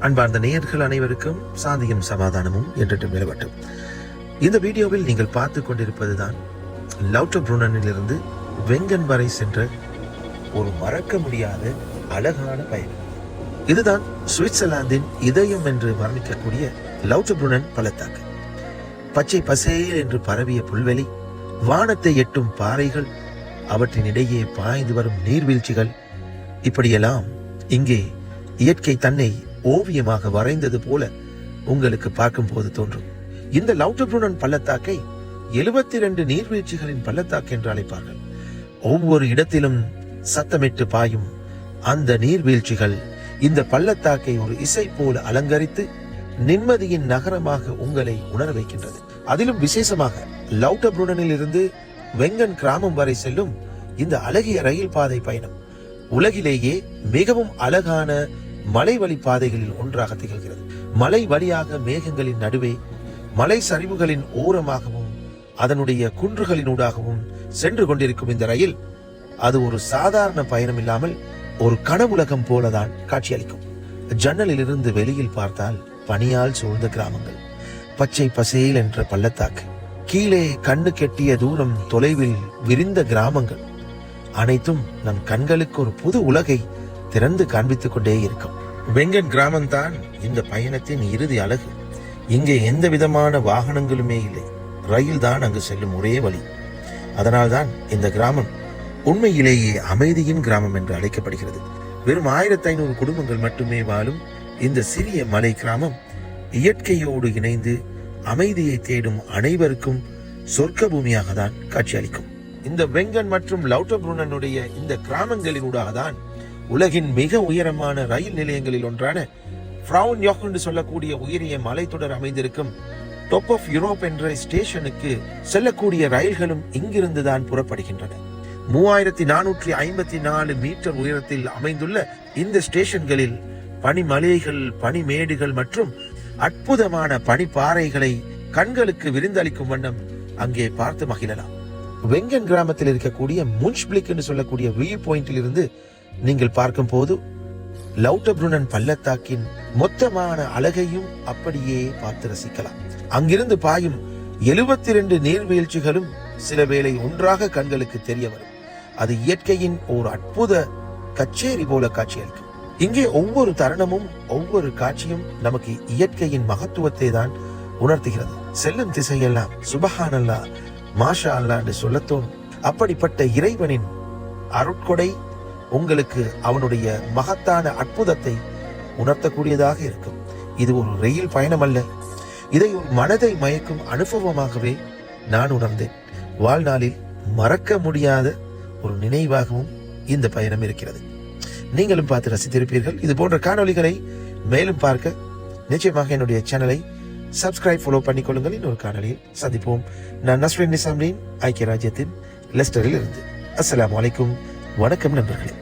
அன்பார்ந்த நேயர்கள் அனைவருக்கும் சாந்தியும் சமாதானமும் என்றும் நிலவட்டும். இந்த வீடியோவில் நீங்கள் பார்த்து கொண்டிருப்பதுதான் லவுட்டர் புருனனிலிருந்து வெங்கன் வரை சென்ற ஒரு மறக்க முடியாத அழகான பயணம். இதுதான் சுவிட்சர்லாந்தின் இதயம் என்று வர்ணிக்கக்கூடிய லவுட்டர் புருனன் பள்ளத்தாக்கு. பச்சை பசேல் என்று பரவிய புல்வெளி வானத்தை எட்டும் பாறைகள் அவற்றின் இடையே பாய்ந்து வரும் நீர்வீழ்ச்சிகள் இப்படியெல்லாம் இங்கே இயற்கை தன்னை ஓவியமாக வரைந்தது போல உங்களுக்கு பார்க்கும்போது தோன்றும். இந்த லவுட்டப்ருனன் பள்ளத்தாக்கை எழுபத்தி ரெண்டு நீர்வீழ்ச்சிகளின் பள்ளத்தாக்கு என்று அழைப்பார்கள். ஒவ்வொரு இடத்திலும் சத்தமிட்டு பாயும் அந்த நீர்வீழ்ச்சிகள் இந்த பள்ளத்தாக்கை ஒரு இசை போல அலங்கரித்து நிம்மதியின் நகரமாக உங்களை உணர வைக்கின்றது. அதிலும் விசேஷமாக லவுட்டப்ருனனில் இருந்து வெங்கன் கிராமம் வரை செல்லும் இந்த அழகிய ரயில் பாதை பயணம் உலகிலேயே மிகவும் அழகான மலைவழி பாதைகளில் ஒன்றாக திகழ்கிறது. மலை வழியாக மேகங்களின் நடுவே மலை சரிவுகளின் ஓரமாகவும் அதனுடைய குன்றுகளினூடாகவும் சென்று கொண்டிருக்கும் இந்த ரயில் அது ஒரு சாதாரண பயணம் இல்லாமல் ஒரு கனவுலகம் போலதான் காட்சியளிக்கும். ஜன்னலில் இருந்து வெளியில் பார்த்தால் பனியால் சூழ்ந்த கிராமங்கள். பச்சை பசேல் என்ற பள்ளத்தாக்கு. கீழே கண்ணு கெட்டிய தூரம் தொலைவில் விரிந்த கிராமங்கள். அனைத்தும் நம் கண்களுக்கு ஒரு புது உலகை திறந்து காண்பித்துக் கொண்டே இருக்கும். வெங்கன் கிராமம்தான் இந்த பயணத்தின் இறுதி அழகு இங்கே எந்த விதமான வாகனங்களுமே இல்லை. ரயில் தான் அங்கு செல்லும் ஒரே வழி. அதனால்தான் இந்த கிராமம் உண்மையிலேயே அமைதியின் கிராமம் என்று அழைக்கப்படுகிறது. வெறும் ஆயிரத்தி ஐநூறு குடும்பங்கள் மட்டுமே வாழும் இந்த சிறிய மலை கிராமம் இயற்கையோடு இணைந்து அமைதியை தேடும் அனைவருக்கும் சொர்க்க பூமியாக தான் காட்சியளிக்கும். இந்த வெங்கன் மற்றும் லவுட்டபுருணனுடைய இந்த கிராமங்களினூடாக தான் உலகின் மிக உயரமான ரயில் நிலையங்களில் ஒன்றான ஃப்ரவுன் யோக் என்று சொல்லக்கூடிய உயரிய மலைத்தொடர் அமைந்திருக்கும் டாப் ஆஃப் யூரோப் என்ற ஸ்டேஷனுக்கு செல்லக்கூடிய ரயில்களும் இங்கிருந்து தான் புறப்படுகின்றன. மூவாயிரத்தி நானூற்றி ஐம்பத்தி நாலு மீட்டர் உயரத்தில் அமைந்துள்ள இந்த ஸ்டேஷன்களில் பனிமலைகள் பனிமேடுகள் மற்றும் அற்புதமான பனிப்பாறைகளை கண்களுக்கு விருந்தளிக்கும் வண்ணம் அங்கே பார்த்து மகிழலாம். வெங்கன் கிராமத்தில் இருக்கக்கூடிய முன்ஷ்பிளிக் என்று சொல்லக்கூடிய வியூ பாயிண்டில் இருந்து நீங்கள் பார்க்கும் போது லவுட்டப்ருனன் பள்ளத்தாக்கின் மொத்தமான அழகையும் அப்படியே பார்த்து ரசிக்கலாம். அங்கிருந்து பாயும் எழுபத்தி ரெண்டு நீர்வீழ்ச்சிகளும் சில வேளை ஒன்றாக கண்களுக்கு தெரிய வரும். அது இயற்கையின் ஒரு அற்புத கச்சேரி போல காட்சியளிக்கும். இங்கே ஒவ்வொரு தருணமும் ஒவ்வொரு காட்சியும் நமக்கு இயற்கையின் மகத்துவத்தை தான் உணர்த்துகிறது. செல்லும் திசையெல்லாம் சுபஹானல்லா மாஷா அல்லா என்று அப்படிப்பட்ட இறைவனின் அருட்கொடை உங்களுக்கு அவனுடைய மகத்தான அற்புதத்தை உணர்த்தக்கூடியதாக இருக்கும். இது ஒரு ரயில் பயணம் அல்ல இதை ஒரு மனதை மயக்கும் அனுபவமாகவே நான் உணர்ந்தேன். வாழ்நாளில் மறக்க முடியாத ஒரு நினைவாகவும் இந்த பயணம் இருக்கிறது. நீங்களும் பார்த்து ரசித்திருப்பீர்கள். இது போன்ற காணொளிகளை மேலும் பார்க்க நிச்சயமாக என்னுடைய சேனலை சப்ஸ்கிரைப் ஃபாலோ பண்ணிக்கொள்ளுங்கள். இன்னொரு காணொலியில் சந்திப்போம். நான் நஸ்ரின் நிசாம்லின் ஐக்கிய ராஜ்யத்தின் லெஸ்டரில் இருந்து அஸ்லாம் அலைக்கும். வணக்கம் நண்பர்களே.